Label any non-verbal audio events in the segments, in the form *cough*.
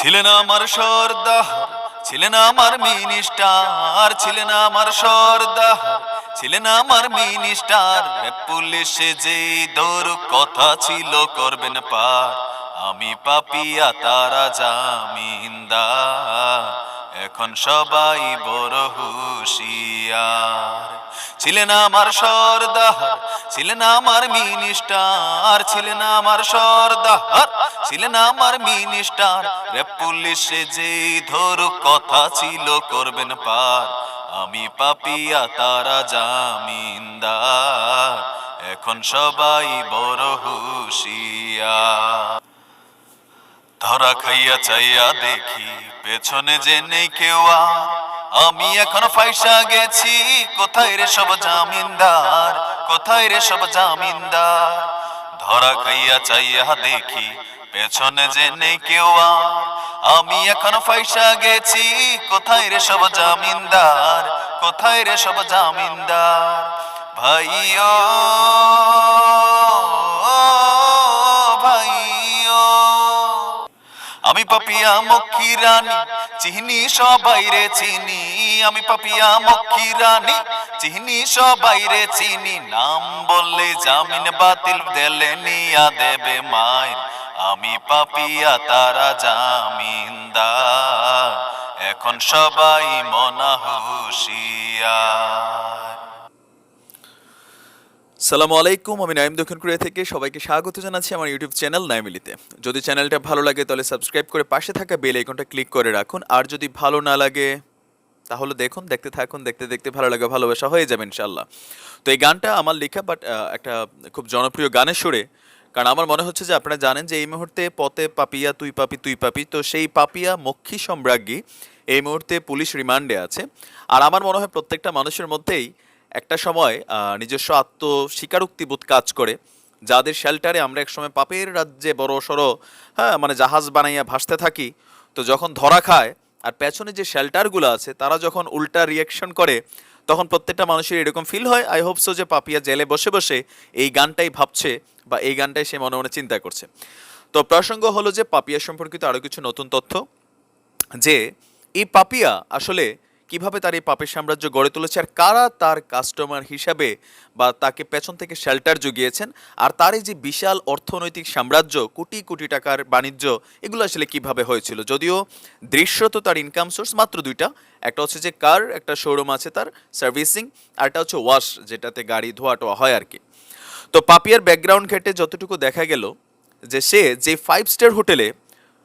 ছিলেন আমার সর্দার, ছিলেন আমার মিনিস্টার, ছিলেন আমার সর্দার, ছিলেন আমার মিনিস্টার। পুলিশে যে দৌর কথা ছিল করবেন পার, আমি পাপিয়া, তারা জামিন্দা এখন সবাই বড় হুশিয়ার। ছিলেন আমার সর্দার, ছিলেন আমার মিনিস্টার, ছিলেন আমার সর্দার, ছিলেন আমার মিনিস্টার রে পুলিশে যে ধর কথা ছিল করবেন পার, আমি পাপিয়া তারা জামিনদার, এখন সবাই বড় হুশিয়ার ধরা খাইয়া চাইয়া দেখি, পেছনে যে নেই কেউ আর। আমি এখন ফাইসা গেছি, কোথায় রে সব জামিনদার? কোথায় রে সব জামিনদার? ধরা খাইয়া চাইয়া দেখি, পেছনে যে নেই কেউ। আমি এখন ফাইসা গেছি, কোথায় রে সব জামিনদার? কোথায় রে সব জামিনদার? ভাইও আমি পাপিয়া মক্ষী রানী, চিহ্নি সবাই রে চিনি। আমি পাপিয়া মক্ষী রানী, চিহ্নি সবাই রে চিনি। নাম বললে জামিন বাতিল দেলে নিয়া দেবে মায়ের আমি পাপিয়া, তারা জামিনদার। এখন সবাই মনা হুশিয়ার। সালামু আলাইকুম, আমি নাইম দক্ষিণ কোরিয়া থেকে সবাইকে স্বাগত জানাচ্ছি আমার ইউটিউব চ্যানেল নাইমিলিতে। যদি চ্যানেলটা ভালো লাগে তাহলে সাবস্ক্রাইব করে পাশে থাকা বেল আইকনটা ক্লিক করে রাখুন। আর যদি ভালো না লাগে, তাহলে দেখুন, দেখতে থাকুন, দেখতে দেখতে ভালো লাগে, ভালোবাসা হয়ে যাবে ইনশাল্লাহ তো এই গানটা আমার লেখা বাট একটা খুব জনপ্রিয় গানের সুরে। কারণ আমার মনে হচ্ছে যে আপনারা জানেন যে এই মুহূর্তে পথে পাপিয়া, তুই পাপি তুই পাপি, তো সেই পাপিয়া মক্ষী সম্রাজ্ঞী এই মুহূর্তে পুলিশ রিমান্ডে আছে। আর আমার মনে হয় প্রত্যেকটা মানুষের মধ্যেই একটা সময় নিজস্ব আত্ম স্বীকারোক্তিবোধ কাজ করে, যাদের শেল্টারে আমরা একসময় পাপের রাজ্যে বড় সড়ো হ্যাঁ মানে জাহাজ বানাইয়া ভাসতে থাকি, তো যখন ধরা খায় আর পেছনে যে শেল্টারগুলো আছে, তারা যখন উল্টা রিয়াকশন করে, তখন প্রত্যেকটা মানুষের এরকম ফিল হয় আই হোপ সো যে পাপিয়া জেলে বসে বসে এই গানটাই ভাবছে বা এই গানটাই সে মনে মনে চিন্তা করছে। তো প্রসঙ্গ হলো যে পাপিয়া সম্পর্কিত আরও কিছু নতুন তথ্য, যে এই পাপিয়া আসলে কীভাবে তার এই পাপের সাম্রাজ্য গড়ে তুলেছে আর কারা তার কাস্টমার হিসাবে বা তাকে পেছন থেকে শেল্টার জুগিয়েছেন? আর তার এই যে বিশাল অর্থনৈতিক সাম্রাজ্য, কোটি কোটি টাকার বাণিজ্য, এগুলো আসলে কীভাবে হয়েছিল? যদিও দৃশ্যত তার ইনকাম সোর্স মাত্র দুইটা। একটা হচ্ছে যে কার একটা শোরুম আছে তার সার্ভিসিং আর একটা হচ্ছে ওয়াশ যেটাতে গাড়ি ধোয়া টোয়া হয় আর কি। তো পাপিয়ার ব্যাকগ্রাউন্ড ঘেটে যতটুকু দেখা গেল যে সে যে ফাইভ স্টার হোটেলে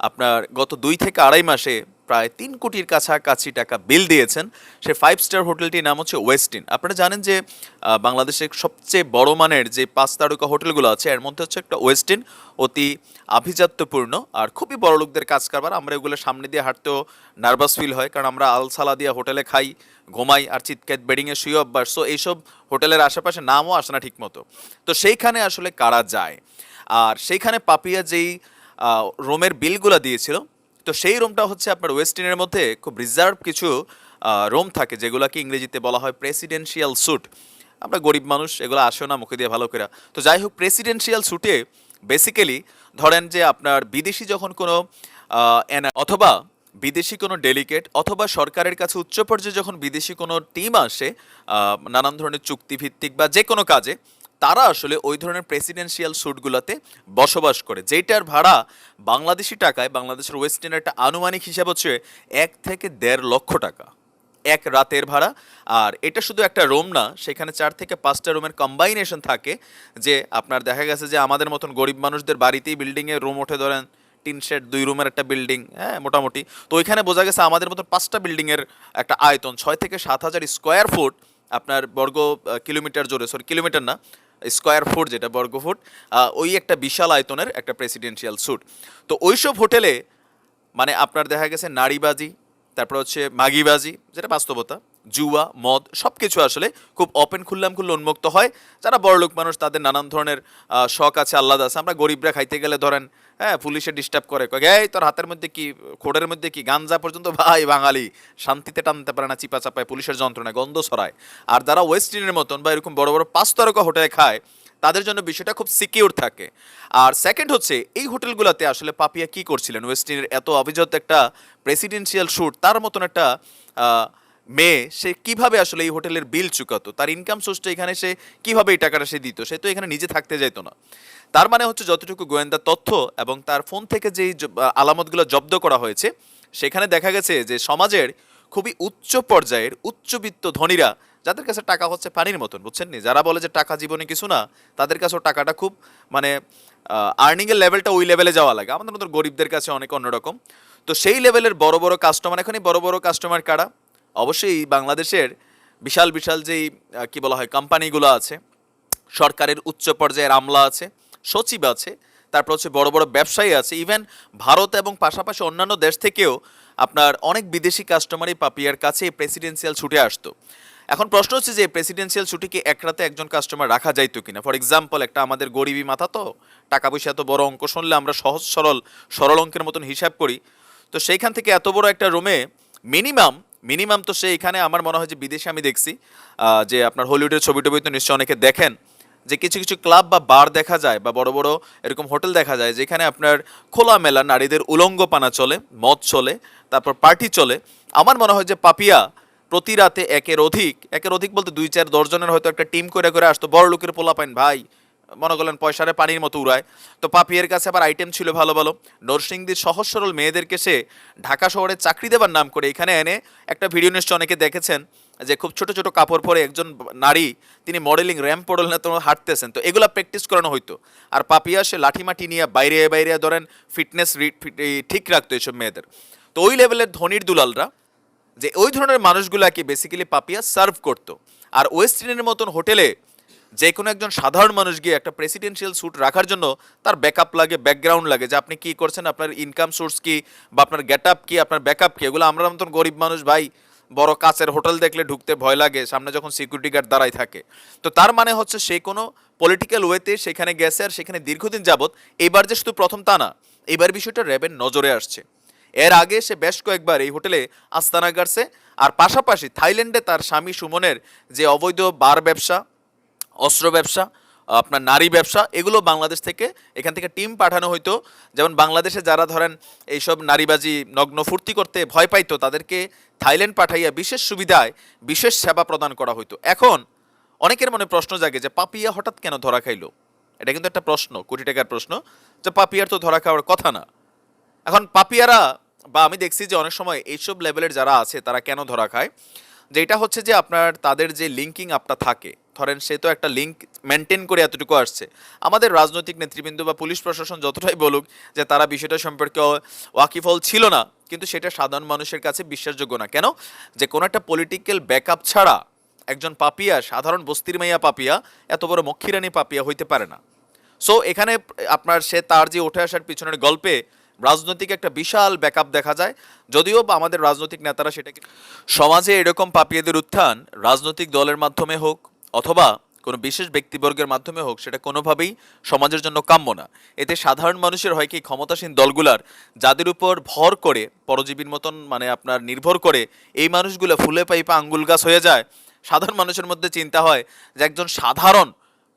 আপনার গত দুই থেকে আড়াই মাসে প্রায় তিন কোটির কাছাকাছি টাকা বিল দিয়েছেন। সে ফাইভ স্টার হোটেলটির নাম হচ্ছে ওয়েস্টিন আপনারা জানেন যে বাংলাদেশের সবচেয়ে বড় মানের যে পাঁচ তারকা হোটেলগুলো আছে, এর মধ্যে হচ্ছে একটা ওয়েস্টিন অতি আভিজাত্যপূর্ণ আর খুবই বড় লোকদের কাজ কারবার। আমরা এগুলো সামনে দিয়ে হাঁটতেও নার্ভাস ফিল হয়, কারণ আমরা আলসালা দিয়া হোটেলে খাই, ঘুমাই আর চিৎকাত বেডিংয়ে শুয়ে অভ্যাস। সো এইসব হোটেলের আশেপাশে নামও আসে না ঠিকমতো। তো সেইখানে আসলে কারা যায়? আর সেইখানে পাপিয়া যেই রোমের বিলগুলো দিয়েছিল তো সেই রুমটা হচ্ছে আপনার ওয়েস্টিনের মধ্যে খুব রিজার্ভ কিছু রুম থাকে যেগুলোকে ইংরেজিতে বলা হয় প্রেসিডেন্সিয়াল স্যুট আমরা গরিব মানুষ, এগুলো আসেও না মুখে দিয়ে ভালো করে। তো যাই হোক প্রেসিডেন্সিয়াল স্যুটে বেসিক্যালি ধরেন যে আপনার বিদেশি যখন কোনো অথবা বিদেশি কোনো ডেলিকেট অথবা সরকারের কাছে উচ্চ পর্যায়ে যখন বিদেশি কোনো টিম আসে নানান ধরনের চুক্তিভিত্তিক বা যে কোনো কাজে তারা আসলে ওই ধরনের প্রেসিডেন্সিয়াল স্যুটগুলোতে বসবাস করে। যেটার ভাড়া বাংলাদেশি টাকায়, বাংলাদেশের ওয়েস্টার্নের একটা আনুমানিক হিসাব হচ্ছে এক থেকে দেড় লক্ষ টাকা। এক রাতের ভাড়া। আর এটা শুধু একটা রুম না, সেখানে চার থেকে পাঁচটা রুমের কম্বাইনেশন থাকে, যে আপনার দেখা গেছে যে আমাদের মতন গরিব মানুষদের বাড়িতেই বিল্ডিংয়ে রুম ওঠে ধরেন, তিন শেড দুই রুমের একটা বিল্ডিং হ্যাঁ মোটামুটি। তো ওইখানে বোঝা গেছে আমাদের মতন পাঁচটা বিল্ডিংয়ের একটা আয়তন, ছয় থেকে সাত হাজার স্কোয়ার ফুট আপনার বর্গ কিলোমিটার জোরে সরি কিলোমিটার না স্কোয়ার ফুট, যেটা বর্গ ফুট ওই একটা বিশাল আয়তনের একটা প্রেসিডেন্সিয়াল স্যুট তো ওইসব হোটেলে মানে আপনার দেখা গেছে নারীবাজি, তারপর হচ্ছে মাগিবাজি, যেটা বাস্তবতা জুয়া, মদ সব কিছু আসলে খুব ওপেন খুললাম খুললে উন্মুক্ত হয়। যারা বড়লোক মানুষ, তাদের নানান ধরনের শখ আছে, আহ্লাদ আছে। আমরা গরিবরা খাইতে গেলে ধরেন হ্যাঁ পুলিশে ডিস্টার্ব করে। এই, তোর হাতের মধ্যে কি, খোড়ের মধ্যে কি, গাঞ্জা পর্যন্ত? *laughs* ভাই, বাঙালি। শান্তিতে টানতে পারে না, চিপা চাপায়, পুলিশের যন্ত্রণায় গন্ধ ছড়ায়। আর যারা ওয়েস্ট ইন্ডিয়ানের মতন বা এরকম বড় বড় পাঁচ তারকা হোটেলে খায়, তাদের জন্য বিষয়টা খুব সিকিউর থাকে। আর সেকেন্ড হচ্ছে, এই হোটেলগুলোতে আসলে পাপিয়া কি করছিলেন? ওয়েস্ট ওয়েস্টিনের এত অভিজাত একটা প্রেসিডেন্সিয়াল শ্যুট তার মতন একটা মেয়ে, সে কীভাবে আসলে এই হোটেলের বিল চুকাতো? তার ইনকাম সোর্সটা এখানে সে কীভাবে এই টাকাটা সে দিত? সে তো এখানে নিজে থাকতে যাইতো না। তার মানে হচ্ছে যতটুকু গোয়েন্দা তথ্য এবং তার ফোন থেকে যেই আলামতগুলো জব্দ করা হয়েছে, সেখানে দেখা গেছে যে সমাজের খুবই উচ্চ পর্যায়ের উচ্চবিত্ত ধনীরা, যাদের কাছে টাকা হচ্ছে পানির মতন, বুঝছেন নি? যারা বলে যে টাকা জীবনে কিছু না, তাদের কাছেও টাকাটা খুব মানে আর্নিংয়ের লেভেলটা ওই লেভেলে যাওয়া লাগে। আমাদের মতো গরিবদের কাছে অনেক অন্যরকম। তো সেই লেভেলের বড় বড় কাস্টমার এখানে বড় বড় কাস্টমার কারা? অবশ্যই বাংলাদেশের বিশাল বিশাল যেই কি বলা হয় কোম্পানিগুলো আছে, সরকারের উচ্চ পর্যায়ের আমলা আছে, সচিব আছে, তারপর হচ্ছে বড় বড় ব্যবসায়ী আছে ইভেন ভারত এবং পাশাপাশি অন্যান্য দেশ থেকেও আপনার অনেক বিদেশি কাস্টমারই পাপিয়ার কাছে প্রেসিডেন্সিয়াল ছুটে আসতো। এখন প্রশ্ন হচ্ছে যে প্রেসিডেন্সিয়াল ছুটিকে এক রাতে একজন কাস্টমার রাখা যাইতো কিনা? ফর এক্সাম্পল একটা আমাদের গরিবী মাথা তো টাকা পয়সা এত বড় অঙ্ক শুনলে আমরা সহজ, সরল সরল অঙ্কের মতন হিসাব করি। তো সেইখান থেকে এত বড় একটা রুমে মিনিমাম মিনিমাম তো সে এখানে, আমার মনে হয় যে বিদেশে আমি দেখছি যে আপনার হলিউডের ছবি টবি তো নিশ্চয়ই অনেকে দেখেন, যে কিছু কিছু ক্লাব বা বার দেখা যায় বা বড় বড় এরকম হোটেল দেখা যায় যেখানে আপনার খোলামেলা নারীদের উলঙ্গ পানা চলে, মদ চলে, তারপর পার্টি চলে। আমার মনে হয় যে পাপিয়া প্রতি রাতে একের অধিক একের অধিক বলতে দুই চার দশজনের হয়তো একটা টিম করে করে আসতো বড় লোকের পোলা পাইন ভাই মনে করলেন পয়সারে পানির মতো উড়ায়। তো পাপিয়ের কাছে আবার আইটেম ছিল ভালো ভালো। নরসিংদীর সহজ সরল মেয়েদেরকে সে ঢাকা শহরে চাকরি দেবার নাম করে এখানে এনে একটা ভিডিও নিশ্চয় অনেকে দেখেছেন, যে খুব ছোট ছোট কাপড় পরে একজন নারী, তিনি মডেলিং র্যাম্প পড়ল না তো হাঁটতেছেন। তো এগুলা প্র্যাকটিস করানো হইতো। আর পাপিয়া সে লাঠি মাটি নিয়ে বাইরে বাইরে ধরেন ফিটনেস ঠিক রাখতো এইসব মেয়েদের। তো ওই লেভেলের ধনির দুলালরা, যে ওই ধরনের মানুষগুলাকে বেসিক্যালি পাপিয়া সার্ভ করতো। আর ওয়েস্টিনের মতন হোটেলে যে কোনো একজন সাধারণ মানুষ গিয়ে একটা প্রেসিডেন্সিয়াল স্যুট রাখার জন্য তার ব্যাকআপ লাগে ব্যাকগ্রাউন্ড লাগে যে আপনি কি করছেন, আপনার ইনকাম সোর্স কি বা আপনার গেট আপ কি, আপনার ব্যাকআপ কি, এগুলো আমরা মতন গরিব মানুষ ভাই, বড় কাচের হোটেল দেখলে ঢুকতে ভয় লাগে, সামনে যখন সিকিউরিটি গার্ড দাঁড়াই থাকে। তো তার মানে হচ্ছে সে কোনো পলিটিক্যাল ওয়েতে সেখানে গেছে আর সেখানে দীর্ঘদিন যাবত এইবার যে শুধু প্রথম তা না এইবার বিষয়টা র্যাবের নজরে আসছে। এর আগে সে বেশ কয়েকবার এই হোটেলে আস্তানা গাড়ছে, আর পাশাপাশি থাইল্যান্ডে তার স্বামী সুমনের যে অবৈধ বার ব্যবসা অস্ত্র ব্যবসা, আপনার নারী ব্যবসা, এগুলো বাংলাদেশ থেকে এখান থেকে টিম পাঠানো হইতো। যেমন বাংলাদেশে যারা ধরেন এইসব নারীবাজি, নগ্ন ফুর্তি করতে ভয় পাইতো, তাদেরকে থাইল্যান্ড পাঠাইয়া বিশেষ সুবিধায়, বিশেষ সেবা প্রদান করা হইতো। এখন অনেকের মনে প্রশ্ন জাগে যে, পাপিয়া হঠাৎ কেন ধরা খাইলো? এটা কিন্তু একটা প্রশ্ন, কোটি টাকার প্রশ্ন। যে পাপিয়ার তো ধরা খাওয়ার কথা না। এখন পাপিয়ারা, বা আমি দেখছি যে অনেক সময় এইসব লেভেলের যারা আছে, তারা কেন ধরা খায়? যে এটা হচ্ছে যে আপনার তাদের যে লিঙ্কিং আপটা থাকে, ধরেন সে তো একটা লিঙ্ক মেনটেন করে এতটুকু আসছে। আমাদের রাজনৈতিক নেতৃবৃন্দ বা পুলিশ প্রশাসন যতটাই বলুক যে তারা বিষয়টা সম্পর্কে ওয়াকিফল ছিল না, কিন্তু সেটা সাধারণ মানুষের কাছে বিশ্বাসযোগ্য না। কেন? যে কোনো একটা পলিটিক্যাল ব্যাকআপ ছাড়া একজন পাপিয়া, সাধারণ বস্তির মাইয়া পাপিয়া, এত বড় মক্ষিরানি পাপিয়া হইতে পারে না। সো এখানে আপনার সে তার যে উঠে আসার পিছনের গল্পে রাজনৈতিক একটা বিশাল ব্যাকআপ দেখা যায়। যদিও বা আমাদের রাজনৈতিক নেতারা সেটাকে সমাজে এরকম পাপিয়েদের উত্থান, রাজনৈতিক দলের মাধ্যমে হোক অথবা কোনো বিশেষ ব্যক্তিবর্গের মাধ্যমে হোক, সেটা কোনোভাবেই সমাজের জন্য কাম্য না। এতে সাধারণ মানুষের হয় কি, ক্ষমতাসীন দলগুলার, যাদের উপর ভর করে, পরজীবীর মতন মানে আপনার নির্ভর করে, এই মানুষগুলো ফুলে পাইপা আঙ্গুল গাছ হয়ে যায়। সাধারণ মানুষের মধ্যে চিন্তা হয় যে একজন সাধারণ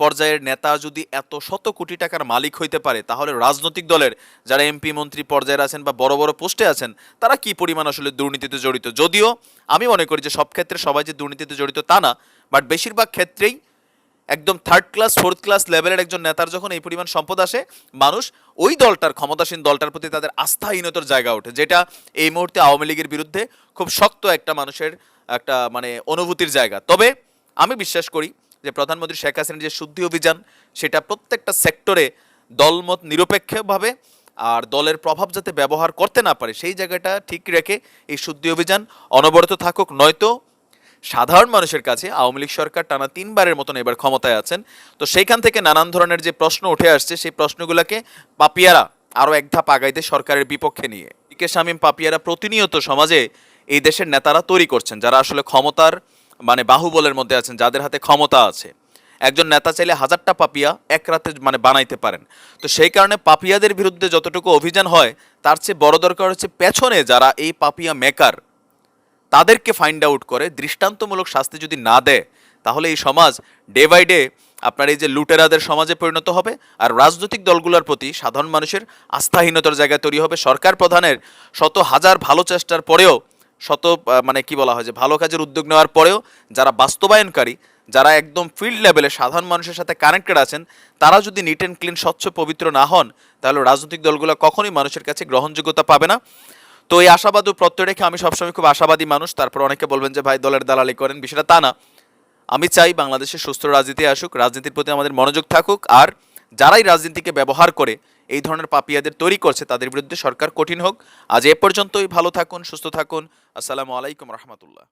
পর্যায়ের নেতা যদি এত শত কোটি টাকার মালিক হইতে পারে, তাহলে রাজনৈতিক দলের যারা এমপি, মন্ত্রী পর্যায়ে আছেন বা বড় বড় পোস্টে আছেন, তারা কি পরিমাণ আসলে দুর্নীতিতে জড়িত? যদিও আমি মনে করি যে সব ক্ষেত্রে সবাই যে দুর্নীতিতে জড়িত তা না বাট বেশিরভাগ ক্ষেত্রেই একদম থার্ড ক্লাস ফোর্থ ক্লাস লেভেলের একজন নেতার যখন এই পরিমাণ সম্পদ আসে, মানুষ ওই দলটার, ক্ষমতাসীন দলটার প্রতি তাদের আস্থাহীনতার জায়গা ওঠে, যেটা এই মুহূর্তে আওয়ামী লীগের বিরুদ্ধে খুব শক্ত একটা মানুষের একটা মানে অনুভূতির জায়গা। তবে আমি বিশ্বাস করি যে প্রধানমন্ত্রী শেখ হাসিনার যে শুদ্ধি অভিযান, সেটা প্রত্যেকটা সেক্টরে দলমত নিরপেক্ষভাবে আর দলের প্রভাব যাতে ব্যবহার করতে না পারে, সেই জায়গাটা ঠিক রেখে এই শুদ্ধি অভিযান অনবরত থাকুক। নয়তো সাধারণ মানুষের কাছে আওয়ামী লীগ সরকার টানা তিনবারের মতন এবার ক্ষমতায় আছেন। তো সেইখান থেকে নানান ধরনের যে প্রশ্ন উঠে আসছে, সেই প্রশ্নগুলোকে পাপিয়ারা আরও এক ধাপ আগাইতে সরকারের বিপক্ষে নিয়ে। কে শামীম পাপিয়ারা প্রতিনিয়ত সমাজে এই দেশের নেতারা তৈরি করছেন, যারা আসলে ক্ষমতার মানে বাহুবলের মধ্যে আছেন, যাদের হাতে ক্ষমতা আছে। একজন নেতা চাইলে হাজারটা পাপিয়া এক রাতে মানে বানাইতে পারেন। তো সেই কারণে পাপিয়াদের বিরুদ্ধে যতটুকু অভিযান হয়, তার চেয়ে বড় দরকার হচ্ছে পেছনে যারা এই পাপিয়া মেকার, তাদেরকে ফাইন্ড আউট করে, দৃষ্টান্তমূলক শাস্তি যদি না দেয়, তাহলে এই সমাজ ডে বাই ডে আপনার এই যে লুটেরাদের সমাজে পরিণত হবে আর রাজনৈতিক দলগুলোর প্রতি সাধারণ মানুষের আস্থাহীনতার জায়গায় তৈরি হবে। সরকার প্রধানের শত হাজার ভালো চেষ্টার পরেও শত মানে কি বলা হয় যে ভালো কাজের উদ্যোগ নেওয়ার পরেও যারা বাস্তবায়নকারী, যারা একদম ফিল্ড লেভেলে সাধারণ মানুষের সাথে কানেক্টেড আছেন, তারা যদি নিট অ্যান্ড ক্লিন স্বচ্ছ, পবিত্র না হন, তাহলে রাজনৈতিক দলগুলো কখনোই মানুষের কাছে গ্রহণযোগ্যতা পাবে না। তো এই আশাবাদ ও প্রত্যয় রেখে আমি সবসময় খুব আশাবাদী মানুষ। তারপর অনেকে বলবেন যে, ভাই, দলের দালালি করেন। বিষয়টা তা না। আমি চাই বাংলাদেশে সুস্থ রাজনীতি আসুক, রাজনীতির প্রতি আমাদের মনোযোগ থাকুক। আর যারাই রাজনীতিকে ব্যবহার করে এই ধরনের পাপিয়াদের তৈরি করছে, তাদের বিরুদ্ধে সরকার কঠিন হোক। আজ এ পর্যন্তই, ভালো থাকুন, সুস্থ থাকুন। আসসালামু আলাইকুম রহমতুল্লাহ।